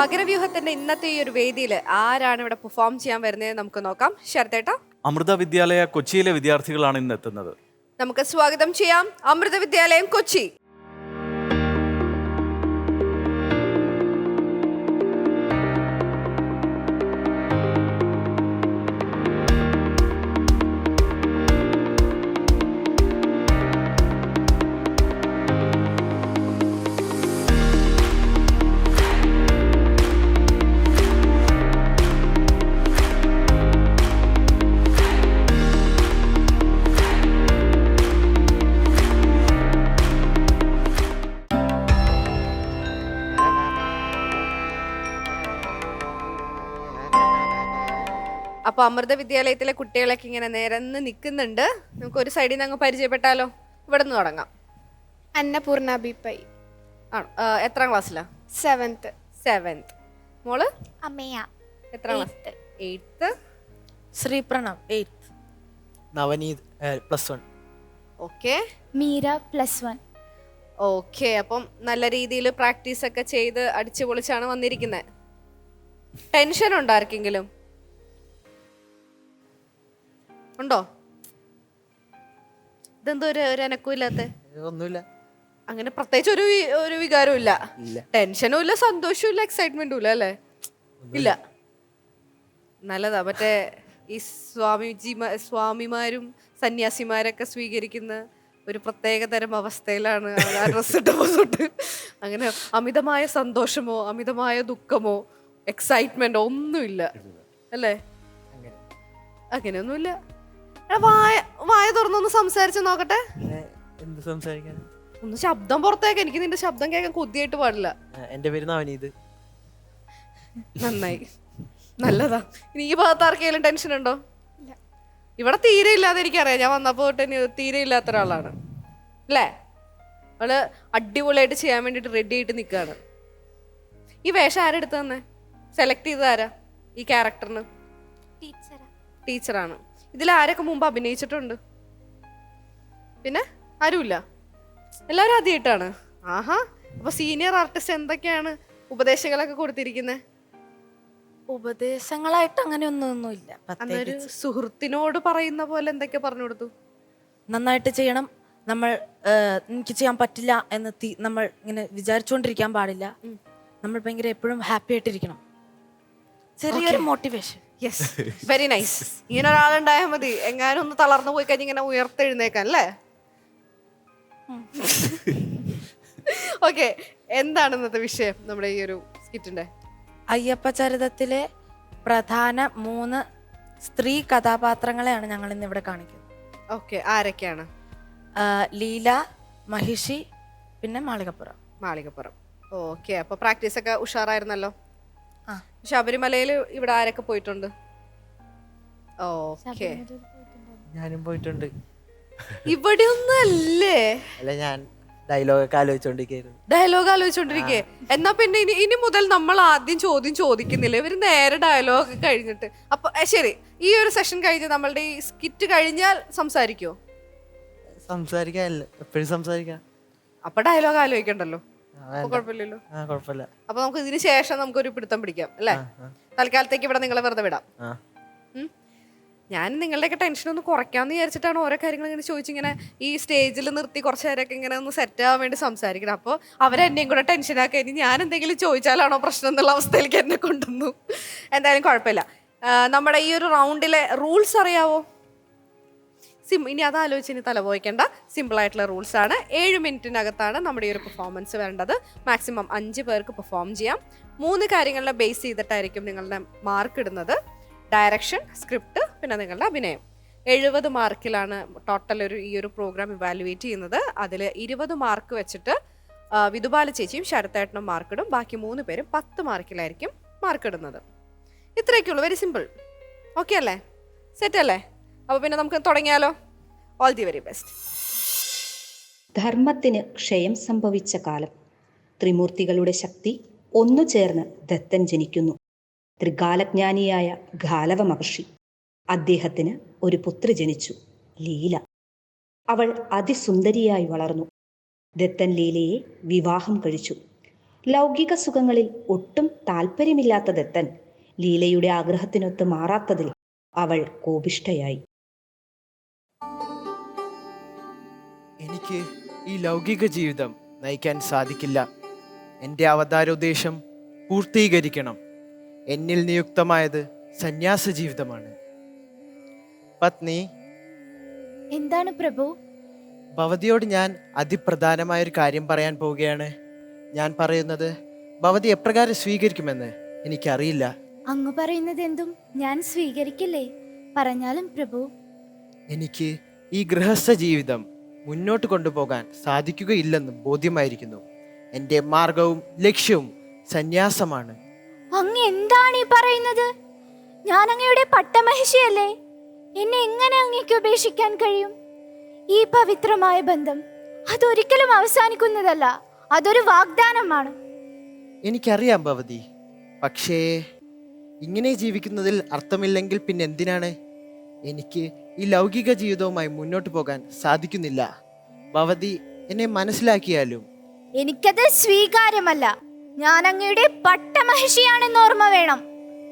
മകരവ്യൂഹത്തിന്റെ ഇന്നത്തെ ഈ ഒരു വേദിയിൽ ആരാണ് ഇവിടെ പെർഫോം ചെയ്യാൻ വരുന്നത് നമുക്ക് നോക്കാം. ശരത്തേട്ട. അമൃത വിദ്യാലയ കൊച്ചിയിലെ വിദ്യാർത്ഥികളാണ് ഇന്ന് എത്തുന്നത്. നമുക്ക് സ്വാഗതം ചെയ്യാം. അമൃത വിദ്യാലയം കൊച്ചി. അപ്പൊ അമൃത വിദ്യാലയത്തിലെ കുട്ടികളൊക്കെ ഇങ്ങനെ നിരന്ന് നിൽക്കുന്നുണ്ട് നമുക്ക് ഒരു സൈഡിൽ നിന്ന് അങ്ങ് പരിചയപ്പെട്ടാലോ? ഇവിടെ നിന്ന് തുടങ്ങാം. അന്നപൂർണ ബി പൈ. ആണോ? ആ, എത്രാം ക്ലാസ്സിലാ? സെവൻത്ത് സെവൻത്ത് മോൾ? അമ്മയ. എത്രാം class? Eighth Sree Pranav eighth Navneeth plus one okay Meera plus one okay അപ്പം നല്ല രീതിയിൽ പ്രാക്ടീസ് ഒക്കെ ചെയ്ത് അടിച്ചു പൊളിച്ചാണ് വന്നിരിക്കുന്നത് ടെൻഷൻ ഉണ്ടോ ആർക്കെങ്കിലും? ഉണ്ടോ? ഇതെന്തോ ഒരു ഒരു അനക്കമില്ലാത്ത ഒന്നുമില്ല. അങ്ങനെ പ്രത്യേകിച്ച് ഒരു വി- ഒരു വികാരവും ഇല്ല. ഇല്ല ടെൻഷനും ഇല്ല സന്തോഷവും ഇല്ല എക്സൈറ്റ്മെന്റും ഇല്ല. അല്ലേ ഇല്ല നല്ലതാ. മറ്റേ ഈ സ്വാമിജി സ്വാമിമാരും സന്യാസിമാരൊക്കെ സ്വീകരിക്കുന്ന ഒരു പ്രത്യേക തരം അവസ്ഥയിലാണ് ആ ഡ്രസ് ഇട്ടപ്പോ തൊട്ട് അങ്ങനെ അമിതമായ സന്തോഷമോ അമിതമായ ദുഃഖമോ എക്സൈറ്റ്മെന്റോ ഒന്നുമില്ല. അല്ലേ? അങ്ങനെ. അങ്ങനെയൊന്നുമില്ല. എടാ, വായ വായ തുറന്നൊന്ന് സംസാരിച്ച് നോക്കട്ടെ. ഏ, എന്ത് സംസാരിക്കാൻ? ഒന്ന് ശബ്ദം പുറത്തേക്ക് എനിക്ക് നിന്റെ ശബ്ദം കേൾക്കാൻ കൊതിയായിട്ട് പാടില്ല. ആ, എന്റെ പേര് നവനീത്. നന്നായി. നല്ലതാ. ഇനി ഈ ഭാഗത്ത് ആർക്കെങ്കിലും ടെൻഷൻ ഉണ്ടോ? ഇവിടെ തീരെ ഇല്ലാതെ എനിക്കറിയാം. ഞാൻ വന്നപ്പോ തൊട്ട് ഇനി തീരെ ഇല്ലാത്ത ഒരാളാണ്. അല്ലേ? അവൾ അടിപൊളിയായിട്ട് ചെയ്യാൻ വേണ്ടിട്ട് റെഡി ആയിട്ട് നിൽക്കുകയാണ് ഈ വേഷം ആരെടുത്ത് തന്നെ? സെലക്ട് ചെയ്തത് ആരാ? ഈ ക്യാരക്ടറിന് ടീച്ചറാ ടീച്ചറാണ് ഇതിൽ ആരൊക്കെ മുമ്പ് അഭിനയിച്ചിട്ടുണ്ട്? പിന്നെ? ആരുമില്ല. എല്ലാവരും ആദ്യമായിട്ടാണ് ആഹാ. അപ്പൊ സീനിയർ ആർട്ടിസ്റ്റ് എന്തൊക്കെയാണ് ഉപദേശങ്ങളൊക്കെ കൊടുത്തിരിക്കുന്നത് ഉപദേശങ്ങളായിട്ട് അങ്ങനെ ഒന്നൊന്നുമില്ല അന്നൊരു സുഹൃത്തിനോട് പറയുന്ന പോലെ എന്തൊക്കെ പറഞ്ഞു കൊടുത്തു? നന്നായിട്ട് ചെയ്യണം. നമ്മൾ എനിക്ക് ചെയ്യാൻ പറ്റില്ല എന്ന് തി- നമ്മൾ ഇങ്ങനെ വിചാരിച്ചുകൊണ്ടിരിക്കാൻ പാടില്ല. നമ്മൾ ഭയങ്കര എപ്പോഴും ഹാപ്പി ആയിട്ടിരിക്കണം. ചെറിയൊരു മോട്ടിവേഷൻ യെസ് വെരി നൈസ് ഇങ്ങനെ ഒരാളുണ്ടായാൽ മതി. എങ്ങാനും ഒന്ന് തളർന്നു പോയി കഴിഞ്ഞ് ഇങ്ങനെ ഉയർത്തെഴുന്നേക്കാൻ അല്ലേ? ഓക്കെ എന്താണ് ഇന്നത്തെ വിഷയം? നമ്മുടെ ഈ ഒരു സ്കിറ്റിന്റെ. അയ്യപ്പ ചരിതത്തിലെ പ്രധാന മൂന്ന് സ്ത്രീ കഥാപാത്രങ്ങളെയാണ് ഞങ്ങൾ ഇന്ന് ഇവിടെ കാണിക്കുന്നത്. ഓക്കെ ആരൊക്കെയാണ്? ലീല മഹിഷി പിന്നെ മാളികപ്പുറം. മാളികപ്പുറം. ഓക്കെ അപ്പൊ പ്രാക്ടീസ് ഒക്കെ ഉഷാറായിരുന്നല്ലോ. ശബരിമലയിൽ ഇവിടെ ആരൊക്കെ പോയിട്ടുണ്ട്? ഓക്കെ. ഞാനും പോയിട്ടുണ്ട്. ഇവിടെ ഒന്നും അല്ലേ അല്ല ഞാൻ ഡയലോഗൊക്കെ ആലോചിച്ചോണ്ടിരിക്കുന്നു ഡയലോഗ് ആലോചിച്ചോണ്ടിരിക്കേ. എന്നാ പിന്നെ ഇനി ഇനി മുതൽ നമ്മൾ ആദ്യം ചോദ്യം ചോദിക്കുന്നില്ല. ഇവർ നേരെ ഡയലോഗ് കഴിഞ്ഞിട്ട്. അപ്പൊ ശരി. ഈ ഒരു സെഷൻ കഴിഞ്ഞ് നമ്മളുടെ ഈ സ്കിറ്റ് കഴിഞ്ഞാൽ സംസാരിക്കോ സംസാരിക്കാനല്ല എപ്പോഴും സംസാരിക്കാം അപ്പൊ ഡയലോഗ് ആലോചിക്കണ്ടല്ലോ. കുഴപ്പമില്ലല്ലോ. ആ കുഴപ്പമില്ല. അപ്പൊ നമുക്ക് ഇതിന് ശേഷം നമുക്കൊരു പിടുത്തം പിടിക്കാം അല്ലേ? തൽക്കാലത്തേക്ക് ഇവിടെ നിങ്ങളെ വെറുതെ വിടാം. ഉം. ഞാൻ നിങ്ങളുടെയൊക്കെ ടെൻഷൻ ഒന്ന് കുറയ്ക്കാന്ന് വിചാരിച്ചിട്ടാണ് ഓരോ കാര്യങ്ങൾ ഇങ്ങനെ ചോദിച്ചിങ്ങനെ ഈ സ്റ്റേജിൽ നിർത്തി കുറച്ച് നേരമൊക്കെ ഇങ്ങനെ ഒന്ന് സെറ്റ് ആവാൻ വേണ്ടി സംസാരിക്കണം. അപ്പോൾ അവരെന്നെയും കൂടെ ടെൻഷനാക്കി ഇനി ഞാൻ എന്തെങ്കിലും ചോദിച്ചാലാണോ പ്രശ്നം എന്നുള്ള അവസ്ഥയിലേക്ക് എന്നെ കൊണ്ടുവന്നു. എന്തായാലും കുഴപ്പമില്ല. ആ, നമ്മുടെ ഈ ഒരു റൗണ്ടിലെ റൂൾസ് അറിയാവോ? സിം ഇനി അത് ആലോചിച്ച് ഇനി തലപോയിക്കേണ്ട. സിമ്പിൾ ആയിട്ടുള്ള റൂൾസ് ആണ്. ഏഴ് മിനിറ്റിനകത്താണ് നമ്മുടെ ഈ ഒരു പെർഫോമൻസ് വേണ്ടത്. മാക്സിമം അഞ്ച് പേർക്ക് പെർഫോം ചെയ്യാം. മൂന്ന് കാര്യങ്ങളെ ബേസ് ചെയ്തിട്ടായിരിക്കും നിങ്ങളുടെ മാർക്ക് ഇടുന്നത്. ഡയറക്ഷൻ സ്ക്രിപ്റ്റ് പിന്നെ നിങ്ങളുടെ അഭിനയം. എഴുപത് മാർക്കിലാണ് ടോട്ടൽ ഒരു ഈ ഒരു പ്രോഗ്രാം ഇവാലുവേറ്റ് ചെയ്യുന്നത്. അതിൽ ഇരുപത് മാർക്ക് വെച്ചിട്ട് വിധുബാല ചേച്ചിയും ശരത്തേട്ടനും മാർക്കിടും ബാക്കി മൂന്ന് പേരും പത്ത് മാർക്കിലായിരിക്കും മാർക്ക് ഇടുന്നത്. ഇത്രയൊക്കെയുള്ളൂ. വെരി സിമ്പിൾ ഓക്കെ അല്ലേ? സെറ്റ് അല്ലേ? അപ്പോൾ പിന്നെ നമുക്ക് തുടങ്ങിയാലോ? ഓൾ ദി വെരി ബെസ്റ്റ് ധർമ്മത്തിന് ക്ഷയം സംഭവിച്ച കാലം. ത്രിമൂർത്തികളുടെ ശക്തി ഒന്നു ചേർന്ന് ദത്തൻ ജനിക്കുന്നു. ത്രികാലജ്ഞാനിയായ ഗാലവ മഹർഷി അദ്ദേഹത്തിന് ഒരു പുത്രി ജനിച്ചു ലീല. അവൾ അതിസുന്ദരിയായി വളർന്നു. ദത്തൻ ലീലയെ വിവാഹം കഴിച്ചു. ലൗകിക സുഖങ്ങളിൽ ഒട്ടും താല്പര്യമില്ലാത്ത ദത്തൻ ലീലയുടെ ആഗ്രഹത്തിനൊത്ത് മാറാത്തതിൽ അവൾ കോപിഷ്ഠയായി. എനിക്ക് ഈ ലൗകിക ജീവിതം നയിക്കാൻ സാധിക്കില്ല. എന്റെ അവതാര അവതാരോദ്ദേശം പൂർത്തീകരിക്കണം. എന്നിൽ നിയുക്തമായത് സന്യാസ ജീവിതമാണ്. പത്നി. എന്താണ് പ്രഭു? ഭവതിയോട് ഞാൻ അതിപ്രധാനമായ ഒരു കാര്യം പറയാൻ പോവുകയാണ്. ഞാൻ പറയുന്നത് ഭവതി എപ്രകാരം സ്വീകരിക്കുമെന്ന് എനിക്കറിയില്ല. അങ്ങ് പറയുന്നത് എന്തും ഞാൻ സ്വീകരിക്കില്ലേ? പറഞ്ഞാലും പ്രഭു. എനിക്ക് ഈ ഗൃഹസ്ഥ ജീവിതം മുന്നോട്ട് കൊണ്ടുപോകാൻ സാധിക്കുകയില്ലെന്നും ബോധ്യമായിരിക്കുന്നു. എന്റെ മാർഗവും ലക്ഷ്യവും സന്യാസമാണ്. അങ്ങ് എന്താണ് ഈ പറയുന്നത്? ഞാൻ അങ്ങയുടെ പട്ടമഹിഷിയല്ലേ? എന്നെ എങ്ങനെ അങ്ങേക്ക് ഉപേക്ഷിക്കാൻ കഴിയും? ഈ പവിത്രമായ ബന്ധം അതൊരിക്കലും അവസാനിക്കുന്നതല്ല അതൊരു വാഗ്ദാനമാണ്. എനിക്കറിയാം ഭവതി. പക്ഷേ ഇങ്ങനെ ജീവിക്കുന്നതിൽ അർത്ഥമില്ലെങ്കിൽ പിന്നെ എന്തിനാണ് എനിക്ക് ഈ ലൗകിക ജീവിതവുമായി മുന്നോട്ട് പോകാൻ സാധിക്കുന്നില്ല. ഭവതി എന്നെ മനസ്സിലാക്കിയാലും? എനിക്കത് സ്വീകാര്യമല്ല. ഞാൻ അങ്ങയുടെ പട്ടമഹിഷിയാണെന്ന് ഓർമ്മ വേണം.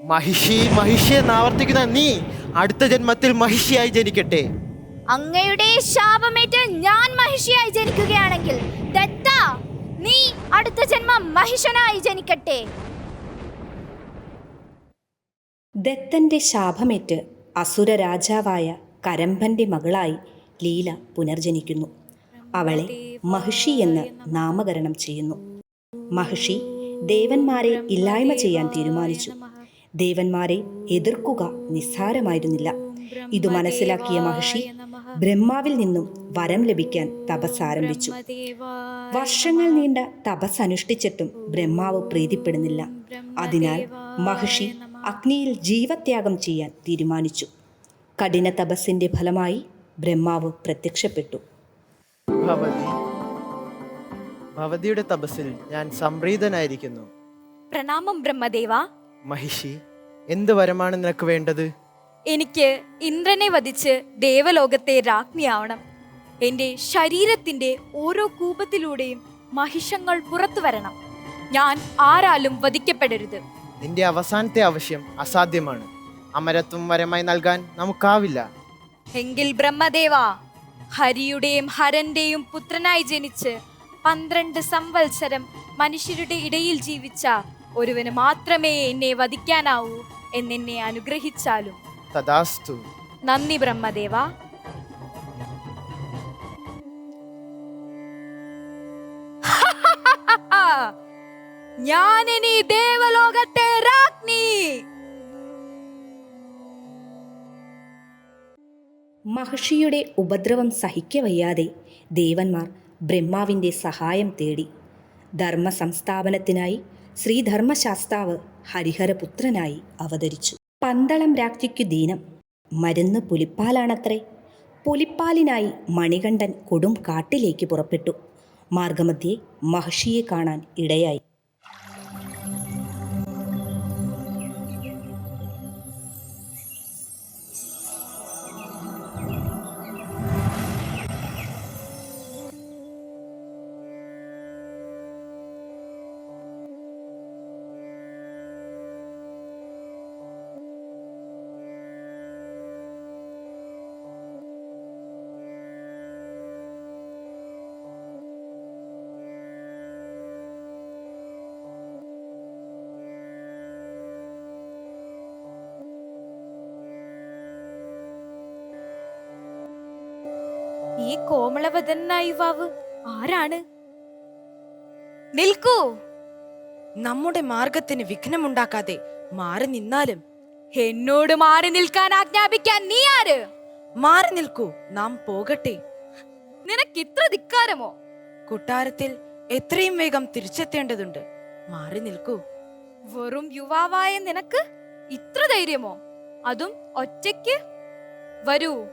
മഹിഷി മഹിഷി എന്ന് ആവർത്തിക്കുന്ന നീ അടുത്ത ജന്മത്തിൽ മഹിഷിയായി ജനിക്കട്ടെ. അങ്ങയുടെ ശാപമേറ്റ് ഞാൻ മഹിഷിയായി ജനിക്കുകയാണെങ്കിൽ ദത്ത നീ അടുത്ത ജന്മം മഹിഷനായി ജനിക്കട്ടെ. ദത്തന്റെ ശാപമേറ്റ് അസുര രാജാവായ കരമ്പന്റെ മകളായി ലീല പുനർജനിക്കുന്നു. അവളെ മഹിഷി എന്ന് നാമകരണം ചെയ്യുന്നു. മഹിഷി ദേവന്മാരെ ഇല്ലായ്മ ചെയ്യാൻ തീരുമാനിച്ചു. ദേവന്മാരെ എതിർക്കുക നിസ്സാരമായിരുന്നില്ല. ഇത് മനസ്സിലാക്കിയ മഹിഷി ബ്രഹ്മാവിൽ നിന്നും വരം ലഭിക്കാൻ തപസ് ആരംഭിച്ചു. വർഷങ്ങൾ നീണ്ട തപസ് അനുഷ്ഠിച്ചിട്ടും ബ്രഹ്മാവ് പ്രീതിപ്പെടുന്നില്ല. അതിനാൽ മഹിഷി അഗ്നിയിൽ ജീവത്യാഗം ചെയ്യാൻ തീരുമാനിച്ചു. കഠിന തപസ്സിന്റെ ഫലമായി ബ്രഹ്മാവ് പ്രത്യക്ഷപ്പെട്ടു. ഭവതി ഭവതിയുടെ തപസ്സിൽ ഞാൻ സംപ്രീതനായിരിക്കുന്നു. പ്രണാമം ബ്രഹ്മദേവ. മഹിഷി എന്ത് വരമാണ് നിനക്ക് വേണ്ടത്? എനിക്ക് ഇന്ദ്രനെ വധിച്ച് ദേവലോകത്തെ രാജ്ഞിയാവണം. എന്റെ ശരീരത്തിന്റെ ഓരോ കൂപത്തിലൂടെയും മഹിഷങ്ങൾ പുറത്തു വരണം. ഞാൻ ആരാലും വധിക്കപ്പെടരുത്. നിന്റെ അവസാനത്തെ ആവശ്യം അസാധ്യമാണ്. അമരത്വം വരമായി നൽകാൻ നമുക്കാവില്ല. എങ്കിൽ ബ്രഹ്മദേവ ഹരിയുടെയും ഹരന്റെയും പുത്രനായി ജനിച്ച് പന്ത്രണ്ട് സംവത്സരം മനുഷ്യരുടെ ഇടയിൽ ജീവിച്ച ഒരുവന് മാത്രമേ എന്നെ വധിക്കാനാവൂ എന്നെന്നെ അനുഗ്രഹിച്ചാലും. തഥാസ്തു നന്ദി ബ്രഹ്മദേവ. ഞാനിനി ദേവലോകത്തെ രാജ്ഞി. മഹർഷിയുടെ ഉപദ്രവം സഹിക്കവയ്യാതെ ദേവന്മാർ ബ്രഹ്മാവിന്റെ സഹായം തേടി ധർമ്മ സംസ്ഥാപനത്തിനായി ശ്രീധർമ്മശാസ്താവ് ഹരിഹരപുത്രനായി അവതരിച്ചു. പന്തളം രാജ്ഞിക്കു ദീനം. മരുന്ന് പുലിപ്പാലാണത്രേ. പുലിപ്പാലിനായി മണികണ്ഠൻ കൊടും കാട്ടിലേക്ക് പുറപ്പെട്ടു. മാർഗമധ്യേ മഹർഷിയെ കാണാൻ ഇടയായി. ഈ കോമളവദനായ യുവാവ് ആരാണ്? നിൽക്കൂ. നമ്മുടെ മാർഗത്തിന് വിഘ്നമുണ്ടാക്കാതെ മാറി നിന്നാലും. എന്നോട് മാറി നിൽക്കാൻ ആജ്ഞാപിക്കാൻ നീ ആര്? മാറി നിൽക്കൂ. നാം പോകട്ടെ. നിനക്ക് ഇത്ര ധിക്കാരമോ? കൊട്ടാരത്തിൽ എത്രയും വേഗം തിരിച്ചെത്തേണ്ടതുണ്ട്. മാറി നിൽക്കൂ. വെറും യുവാവായ നിനക്ക് ഇത്ര ധൈര്യമോ? അതും ഒറ്റയ്ക്ക്? വരൂ.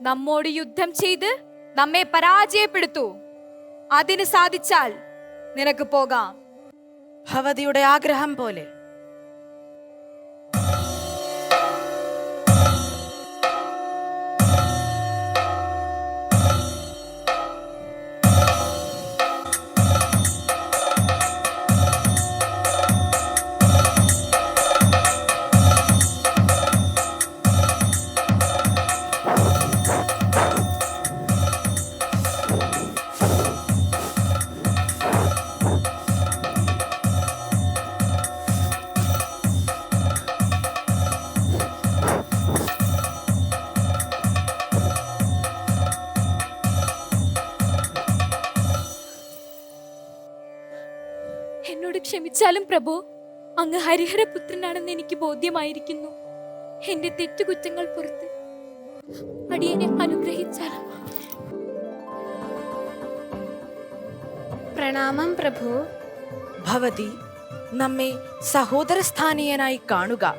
നമ്മോട് യുദ്ധം ചെയ്ത് നമ്മെ പരാജയപ്പെടുത്തൂ. അതിന് സാധിച്ചാൽ നിനക്ക് പോകാം. ഭവതിയുടെ ആഗ്രഹം പോലെ. ക്ഷമിച്ചാലും പ്രഭു അങ്ങ് ഹരിഹരപുത്രനാണെന്ന് എനിക്ക് ബോധ്യമായിരിക്കുന്നു. എന്റെ തെറ്റുകുറ്റങ്ങൾ പുറത്ത് അടിയനെ അനുഗ്രഹിച്ചാലും പ്രണാമം പ്രഭു. ഭവതി നമ്മെ സഹോദരസ്ഥാനീയനായി കാണുക.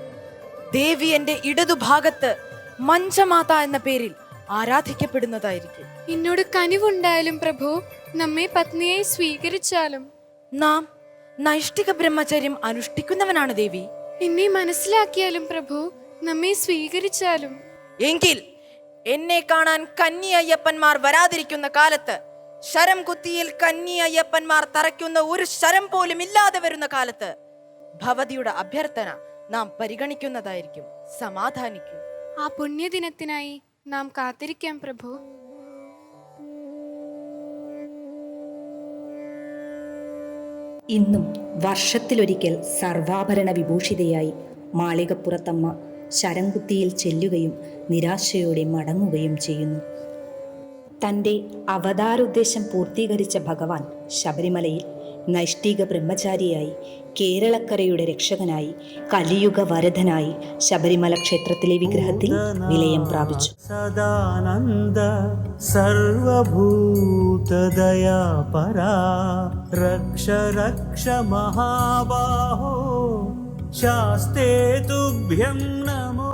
ദേവി എന്റെ ഇടതുഭാഗത്ത് മഞ്ചമാത എന്ന പേരിൽ ആരാധിക്കപ്പെടുന്നതായിരിക്കും. എന്നോട് കനിവുണ്ടായാലും പ്രഭു നമ്മെ പത്നിയായി സ്വീകരിച്ചാലും. നാം നൈഷ്ഠിക ബ്രഹ്മചര്യം അനുഷ്ഠിക്കുന്നവനാണ് ദേവി. എന്നെ മനസ്സിലാക്കിയാലും പ്രഭു നമ്മെ സ്വീകരിച്ചാലും. എങ്കിൽ എന്നെ കാണാൻ കന്നി അയ്യപ്പന്മാർ വരാതിരിക്കുന്ന കാലത്ത് ശരം കുത്തിയിൽ കന്നി അയ്യപ്പന്മാർ തറയ്ക്കുന്ന ഒരു ശരം പോലും ഇല്ലാതെ വരുന്ന കാലത്ത് ഭവതിയുടെ അഭ്യർത്ഥന നാം പരിഗണിക്കുന്നതായിരിക്കും സമാധാനിക്കും. ആ പുണ്യദിനത്തിനായി നാം കാത്തിരിക്കാം പ്രഭു. ഇന്നും വർഷത്തിലൊരിക്കൽ സർവാഭരണ വിഭൂഷിതയായി മാളികപ്പുറത്തമ്മ ശരംകുത്തിയിൽ ചെല്ലുകയും നിരാശയോടെ മടങ്ങുകയും ചെയ്യുന്നു. തന്റെ അവതാരോദ്ദേശം പൂർത്തീകരിച്ച ഭഗവാൻ ശബരിമലയിൽ നൈഷ്ഠിക ബ്രഹ്മചാരിയായി കേരളക്കരയുടെ രക്ഷകനായി കലിയുഗ വരധനായി ശബരിമല ക്ഷേത്രത്തിലെ വിഗ്രഹത്തിൽ നിലയം പ്രാപിച്ചു. സദാനന്ദ സർവഭൂതദയാ പരാ രക്ഷ രക്ഷ മഹാബാഹോ ശാസ്തേ തുഭ്യം നമോ